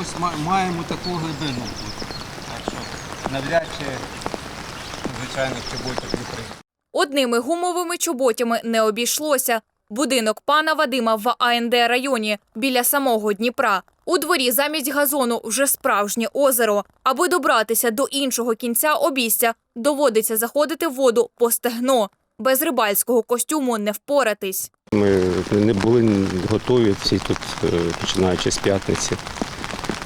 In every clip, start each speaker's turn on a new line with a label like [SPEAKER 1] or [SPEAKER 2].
[SPEAKER 1] ось ма- маємо таку глибину. Так що навряд чи звичайних чоботів не прийде.
[SPEAKER 2] Одними гумовими чоботями не обійшлося. Будинок пана Вадима в АНД районі біля самого Дніпра. У дворі замість газону вже справжнє озеро. Аби добратися до іншого кінця обійстя, доводиться заходити в воду по стегно. Без рибальського костюму не впоратись.
[SPEAKER 3] Ми не були готові всі тут, е, починаючи з п'ятниці,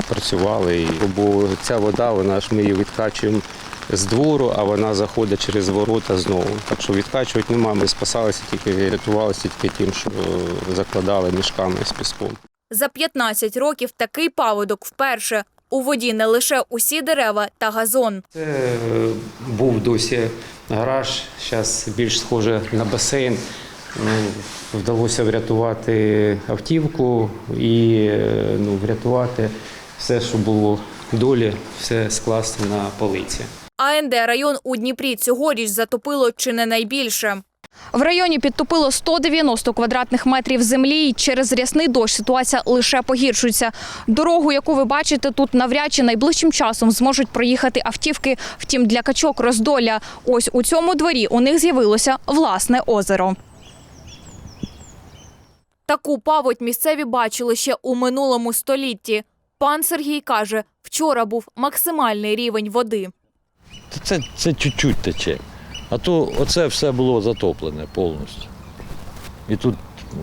[SPEAKER 3] працювали. Бо ця вода, вона ж ми її відкачуємо з двору, а вона заходить через ворота знову. Так що відкачувати немає. Ми спасалися тільки, рятувалися тільки тим, що закладали мішками з піском.
[SPEAKER 2] За 15 років такий паводок вперше. У воді не лише усі дерева та газон.
[SPEAKER 3] Це е, був досі гараж, зараз більш схоже на басейн. Ну, вдалося врятувати автівку і е, ну, врятувати все, що було в долі, все скласти на полиці.
[SPEAKER 2] АНД район у Дніпрі цьогоріч затопило чи не найбільше.
[SPEAKER 4] В районі підтопило 190 квадратних метрів землі. і Через рясний дощ ситуація лише погіршується. Дорогу, яку ви бачите, тут навряд чи найближчим часом зможуть проїхати автівки. Втім, для качок роздолля. Ось у цьому дворі у них з'явилося власне озеро.
[SPEAKER 2] Таку паводь місцеві бачили ще у минулому столітті. Пан Сергій каже, вчора був максимальний рівень води.
[SPEAKER 5] Це, це чуть-чуть тече. А то оце все було затоплене повністю. І тут,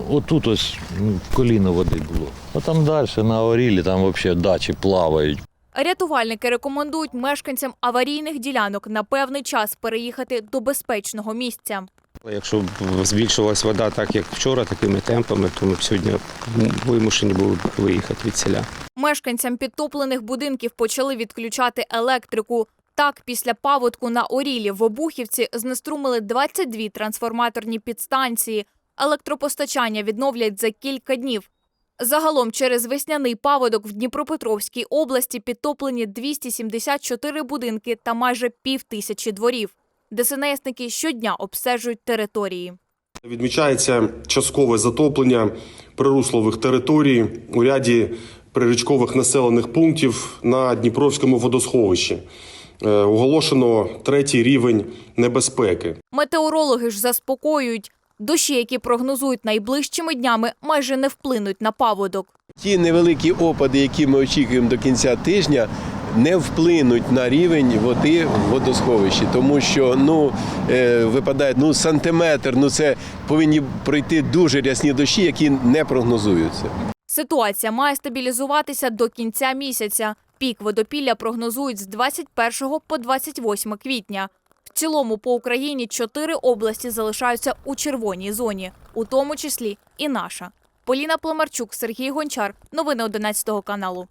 [SPEAKER 5] отут ось ну, коліно води було. А там далі на Орілі, там взагалі дачі плавають.
[SPEAKER 2] Рятувальники рекомендують мешканцям аварійних ділянок на певний час переїхати до безпечного місця.
[SPEAKER 3] Якщо б збільшувалась вода так, як вчора, такими темпами, то ми б сьогодні вимушені були б виїхати від селя.
[SPEAKER 2] Мешканцям підтоплених будинків почали відключати електрику. Так, після паводку на Орілі в Обухівці знеструмили 22 трансформаторні підстанції. Електропостачання відновлять за кілька днів. Загалом через весняний паводок в Дніпропетровській області підтоплені 274 будинки та майже пів тисячі дворів. ДСНСники щодня обстежують території.
[SPEAKER 6] Відмічається часткове затоплення прируслових територій у ряді прирічкових населених пунктів на Дніпровському водосховищі. Е, Оголошено третій рівень небезпеки.
[SPEAKER 2] Метеорологи ж заспокоюють, дощі, які прогнозують найближчими днями, майже не вплинуть на паводок.
[SPEAKER 7] Ті невеликі опади, які ми очікуємо до кінця тижня, не вплинуть на рівень води в водосховищі, тому що ну е, випадає ну сантиметр. Ну це повинні пройти дуже рясні дощі, які не прогнозуються.
[SPEAKER 2] Ситуація має стабілізуватися до кінця місяця. Пік водопілля прогнозують з 21 по 28 квітня. В цілому по Україні чотири області залишаються у червоній зоні, у тому числі і наша. Поліна Пломарчук, Сергій Гончар. Новини 11 каналу.